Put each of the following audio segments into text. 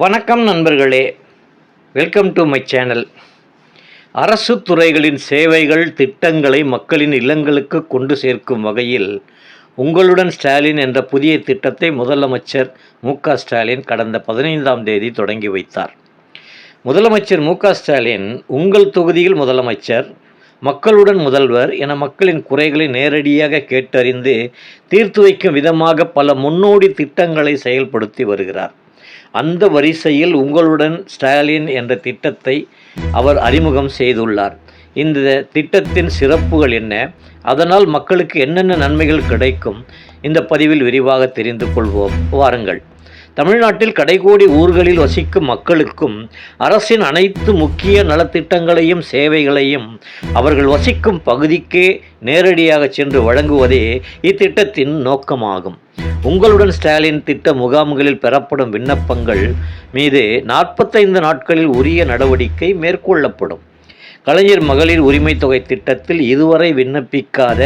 வணக்கம் நண்பர்களே. Welcome to my channel அரசு துறைகளின் சேவைகள் திட்டங்களை மக்களின் இல்லங்களுக்கு கொண்டு சேர்க்கும் வகையில் உங்களுடன் ஸ்டாலின் என்ற புதிய திட்டத்தை முதலமைச்சர் மு ஸ்டாலின் கடந்த பதினைந்தாம் தேதி தொடங்கி வைத்தார். முதலமைச்சர் மு ஸ்டாலின் உங்கள் தொகுதியில் முதலமைச்சர் மக்களுடன் முதல்வர் என மக்களின் குறைகளை நேரடியாக கேட்டறிந்து தீர்த்து வைக்கும் விதமாக பல முன்னோடி திட்டங்களை செயல்படுத்தி வருகிறார். அந்த வரிசையில் உங்களுடன் ஸ்டாலின் என்ற திட்டத்தை அவர் அறிமுகம் செய்துள்ளார். இந்த திட்டத்தின் சிறப்புகள் என்ன? அதனால் மக்களுக்கு என்னென்ன நன்மைகள் கிடைக்கும்? இந்த பதிவில் விரிவாக தெரிந்து கொள்வோம். வாருங்கள். தமிழ்நாட்டில் கடைகோடி ஊர்களில் வசிக்கும் மக்களுக்கும் அரசின் அனைத்து முக்கிய நலத்திட்டங்களையும் சேவைகளையும் அவர்கள் வசிக்கும் பகுதிக்கே நேரடியாக சென்று வழங்குவதே இத்திட்டத்தின் நோக்கமாகும். உங்களுடன் ஸ்டாலின் திட்ட முகாம்களில் பெறப்படும் விண்ணப்பங்கள் மீது நாற்பத்தைந்து நாட்களில் உரிய நடவடிக்கை மேற்கொள்ளப்படும். கலைஞர் மகளிர் உரிமை தொகை திட்டத்தில் இதுவரை விண்ணப்பிக்காத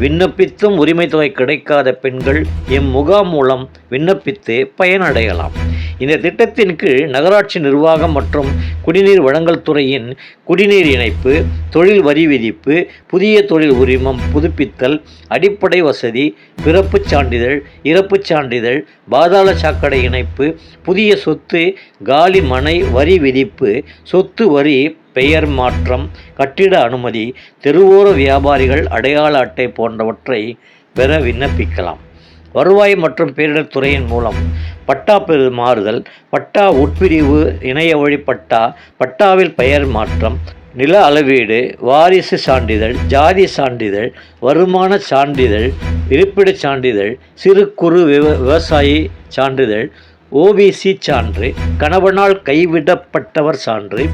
விண்ணப்பித்தும் உரிமை தொகை கிடைக்காத பெண்கள் எம் முகாம் மூலம் விண்ணப்பித்து பயனடையலாம். இந்த திட்டத்தின் கீழ் நகராட்சி நிர்வாகம் மற்றும் குடிநீர் வழங்கல் துறையின் குடிநீர் இணைப்பு தொழில் வரி விதிப்பு புதிய தொழில் உரிமம் புதுப்பித்தல் அடிப்படை வசதி பிறப்புச் சான்றிதழ் இறப்புச் சான்றிதழ் பாதாள சாக்கடை இணைப்பு புதிய சொத்து காலி மனை வரி விதிப்பு சொத்து வரி பெயர் மாற்றம் கட்டிட அனுமதி தெருவோர வியாபாரிகள் அடையாள அட்டை போன்றவற்றை பெற விண்ணப்பிக்கலாம். வருவாய் மற்றும் பேரிடர் துறையின் மூலம் பட்டா பெரு மாறுதல் பட்டா உட்பிரிவு இணைய வழி பட்டா பட்டாவில் பெயர் மாற்றம் நில அளவீடு வாரிசு சான்றிதழ் ஜாதி சான்றிதழ் வருமான சான்றிதழ் இருப்பிடச் சான்றிதழ் சிறு குறு விவ விவசாயி சான்றிதழ் ஓபிசி சான்று கணவனால் கைவிடப்பட்டவர் சான்று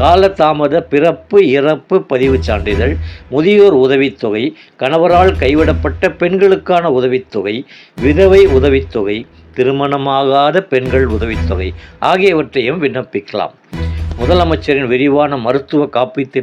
காலதாமத பிறப்பு இறப்பு பதிவுச் சான்றிதழ் முதியோர் உதவித்தொகை கணவரால் கைவிடப்பட்ட பெண்களுக்கான உதவித்தொகை விதவை உதவித்தொகை திருமணமாகாத பெண்கள் உதவித்தொகை ஆகியவற்றையும் விண்ணப்பிக்கலாம். முதலமைச்சரின் விரிவான மருத்துவ காப்பீட்டு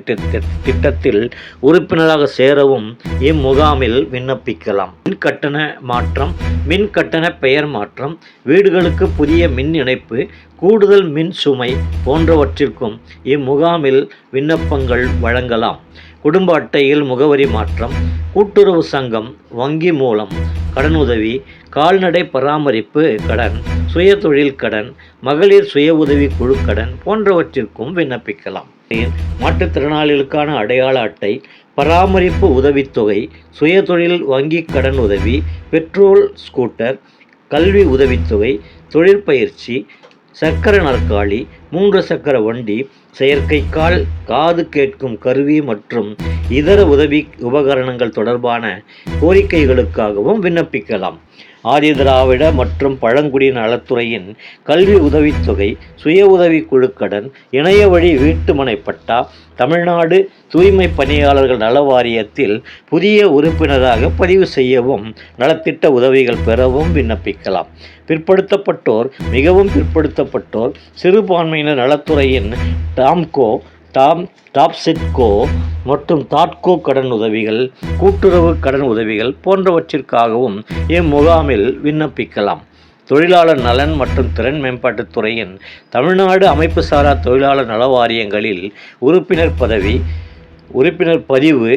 திட்டத்தில் உறுப்பினராக சேரவும் இம்முகாமில் விண்ணப்பிக்கலாம். மின் கட்டண மாற்றம் மின் கட்டண பெயர் மாற்றம் வீடுகளுக்கு புதிய மின் இணைப்பு கூடுதல் மின் சுமை போன்றவற்றிற்கும் இம்முகாமில் விண்ணப்பங்கள் வழங்கலாம். குடும்ப அட்டையில் முகவரி மாற்றம் கூட்டுறவு சங்கம் வங்கி மூலம் கடனுதவி கால்நடை பராமரிப்பு கடன் சுயதொழில் கடன் மகளிர் சுய உதவி குழு கடன் போன்றவற்றிற்கும் விண்ணப்பிக்கலாம். மாற்றுத்திறனாளிகளுக்கான அடையாள அட்டை பராமரிப்பு உதவித்தொகை சுயதொழில் வங்கி கடன் உதவி பெட்ரோல் ஸ்கூட்டர் கல்வி உதவித்தொகை தொழிற்பயிற்சி சக்கர நாற்காலி மூன்று சக்கர வண்டி செயற்கைக்கால் காது கேட்கும் கருவி மற்றும் இதர உதவி உபகரணங்கள் தொடர்பான கோரிக்கைகளுக்காகவும் விண்ணப்பிக்கலாம். ஆதிதிராவிட மற்றும் பழங்குடியின நலத்துறையின் கல்வி உதவித்தொகை சுய உதவி குழுக்கடன் இணைய வழி வீட்டுமனை பட்டா தமிழ்நாடு தூய்மை பணியாளர்கள் நல வாரியத்தில் புதிய உறுப்பினராக பதிவு செய்யவும் நலத்திட்ட உதவிகள் பெறவும் விண்ணப்பிக்கலாம். பிற்படுத்தப்பட்டோர் மிகவும் பிற்படுத்தப்பட்டோர் சிறுபான்மையினர் நலத்துறையின் டாம்கோ டாம் டாப்செட்கோ மற்றும் தாட்கோ கடன் உதவிகள் கூட்டுறவு கடன் உதவிகள் போன்றவற்றிற்காகவும் இம்முகாமில் விண்ணப்பிக்கலாம். தொழிலாளர் நலன் மற்றும் திறன் மேம்பாட்டுத் துறையின் தமிழ்நாடு அமைப்பு சாரா தொழிலாளர் நல வாரியங்களில் உறுப்பினர் பதவி உறுப்பினர் பதிவு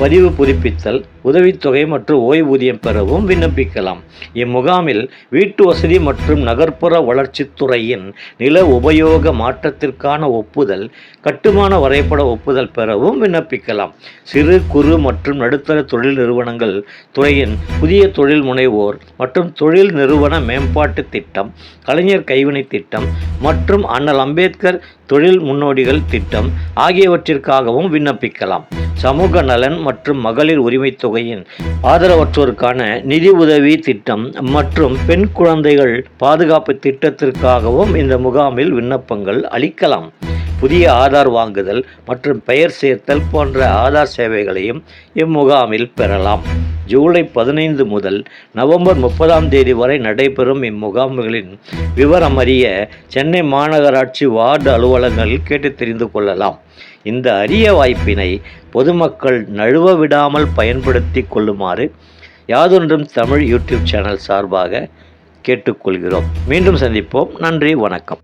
பதிவு புதுப்பித்தல் உதவித்தொகை மற்றும் ஓய்வூதியம் பெறவும் விண்ணப்பிக்கலாம். இம்முகாமில் வீட்டு வசதி மற்றும் நகர்ப்புற வளர்ச்சித்துறையின் நில உபயோக மாற்றத்திற்கான ஒப்புதல் கட்டுமான வரைபட ஒப்புதல் பெறவும் விண்ணப்பிக்கலாம். சிறு குறு மற்றும் நடுத்தர தொழில் நிறுவனங்கள் துறையின் புதிய தொழில் முனைவோர் மற்றும் தொழில் நிறுவன மேம்பாட்டு திட்டம் கலைஞர் கைவினை திட்டம் மற்றும் அண்ணல் அம்பேத்கர் தொழில் முன்னோடிகள் திட்டம் ஆகியவற்றிற்காகவும் விண்ணப்பிக்கலாம். சமூக நலன் மற்றும் மகளிர் உரிமைத் தொகையின் ஆதரவற்றோருக்கான நிதி உதவி திட்டம் மற்றும் பெண் குழந்தைகள் பாதுகாப்பு திட்டத்திற்காகவும் இந்த முகாமில் விண்ணப்பங்கள் அளிக்கலாம். புதிய ஆதார் வாங்குதல் மற்றும் பெயர் சேர்த்தல் போன்ற ஆதார் சேவைகளையும் இம்முகாமில் பெறலாம். ஜூலை பதினைந்து முதல் நவம்பர் முப்பதாம் தேதி வரை நடைபெறும் இம்முகாம்களின் விவரம் அறிய சென்னை மாநகராட்சி வார்டு அலுவலகங்களில் கேட்டு தெரிந்து கொள்ளலாம். இந்த அரிய வாய்ப்பினை பொதுமக்கள் நழுவ விடாமல் பயன்படுத்தி கொள்ளுமாறு யாதொன்றும் தமிழ் யூடியூப் சேனல் சார்பாக கேட்டுக்கொள்கிறோம். மீண்டும் சந்திப்போம். நன்றி வணக்கம்.